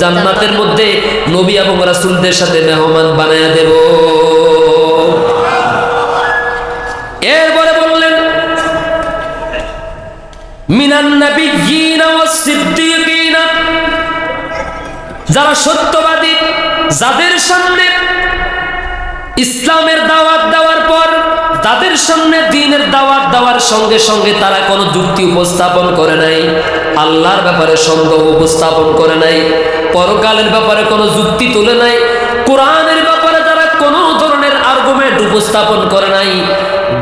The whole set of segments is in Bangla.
জান্নাতের মধ্যে নবী এবং রাসূলদের সাথে মেহমান বানায়া দেব। এরপরে বললেন যারা সত্যবাদী, যাদের সামনে ইসলামের দাওয়াত দেওয়ার পর, তাদের সামনে দিনের দাওয়াত দেওয়ার সঙ্গে সঙ্গে তারা কোনো যুক্তি উপস্থাপন করে নাই, আল্লাহর ব্যাপারে সন্দেহ উপস্থাপন করে নাই। পরকালের ব্যাপারে কোনো যুক্তি তুলে নাই। কোরআনের ব্যাপারে তারা কোনো ধরনের আর্গুমেন্ট উপস্থাপন করে নাই,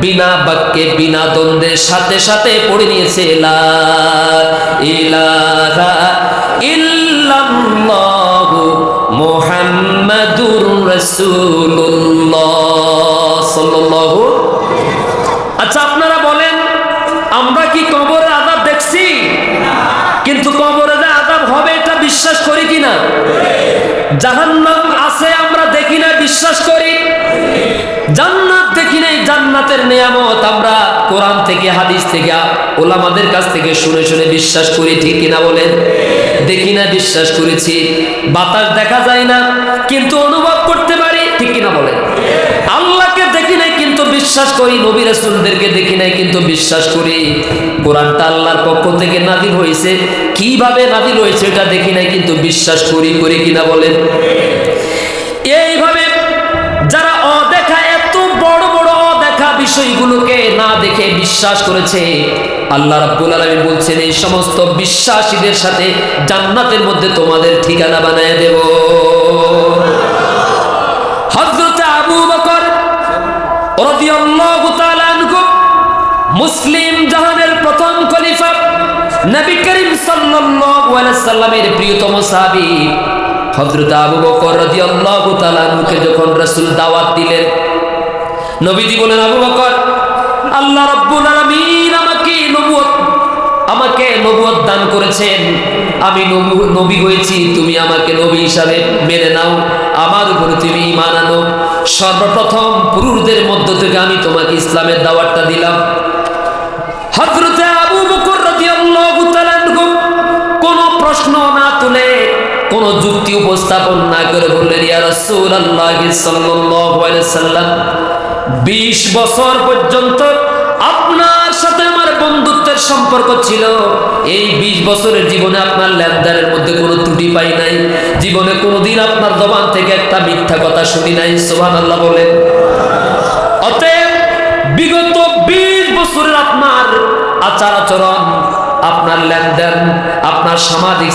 বিনা বাক্যে, বিনা দ্বন্দ্বের সাথে সাথে পড়ে নিয়েছে আচ্ছা আপনারা বলেন, আমরা কি কবরের বিশ্বাস করি কিনা জাহান্নাম আছে, আমরা দেখি না বিশ্বাস করি। জান্নাত দেখি নাই, জান্নাতের নিয়ামত আমরা কোরআন থেকে, হাদিস থেকে, ওলামাদের কাছ থেকে শুনে শুনে বিশ্বাস করি, ঠিক কিনা বলেন? দেখি না বিশ্বাস করেছি। বাতাস দেখা যায় না, কিন্তু অনুভব করতে পারি ঠিক কিনা বলেন আল্লাহকে দেখি নাই কিন্তু বিশ্বাস করি নবী রাসূলদেরকে দেখি নাই, কিন্তু বিশ্বাস করি কোরআনটা আল্লাহর পক্ষ থেকে নাদিল হয়েছে। কীভাবে নাদিল হয়েছে এটা দেখি নাই, কিন্তু বিশ্বাস করি করি কিনা বলেন? এইভাবে যারা অদেখা, এত বড় বড় অদেখা বিষয়গুলোকে না দেখে বিশ্বাস করেছে, আল্লাহ রাব্বুল আলামিন বলছেন, এই সমস্ত বিশ্বাসীদের সাথে জান্নাতের মধ্যে তোমাদের ঠিকানা বানায় দেব। মুসলিম জাহানের প্রথম খলিফা নবী করিম সাল্লামের প্রিয়তম সাহাবী হযরত আবু বকর রাদিয়াল্লাহু তাআলা আনহুকে যখন রাসূল দাওয়াত দিলেন, নবীজি বলেন আবু বকর, আল্লাহ রাব্বুল আলামিন আমাকে নবুয়ত আমাকে নবুয়ত দান করেছেন। আমি নবু- হয়েছি, তুমি আমাকে নবী হিসাবে মেনে নাও। আমার উপরে তুমি ঈমান আনো। সর্বপ্রথম পুরুষদের মধ্য থেকে আমি তোমাকে ইসলামের দাওয়াতটা দিলাম। হযরতে আবু বকর রাদিয়াল্লাহু তাআলা কোনো প্রশ্ন না তুলে কোনো যুক্তি উপস্থাপন না করে বললেন, ইয়া রাসূলুল্লাহ সাল্লাল্লাহু আলাইহি সাল্লাম 20 বছর পর্যন্ত আপনার সাথে আমার বন্ধুত্বের সম্পর্ক ছিল। এই 20 বছরের জীবনে আপনার লেনদেনের মধ্যে কোনো ত্রুটি পাই নাই। জীবনে কোনোদিন আপনার জবান থেকে একটা মিথ্যা কথা শুনি নাই। সুবহানাল্লাহ বলেন অতএব বিগত বিশ বছরের আপনার আচার আচরণ আপনার লেনদেন আপনার সামাজিক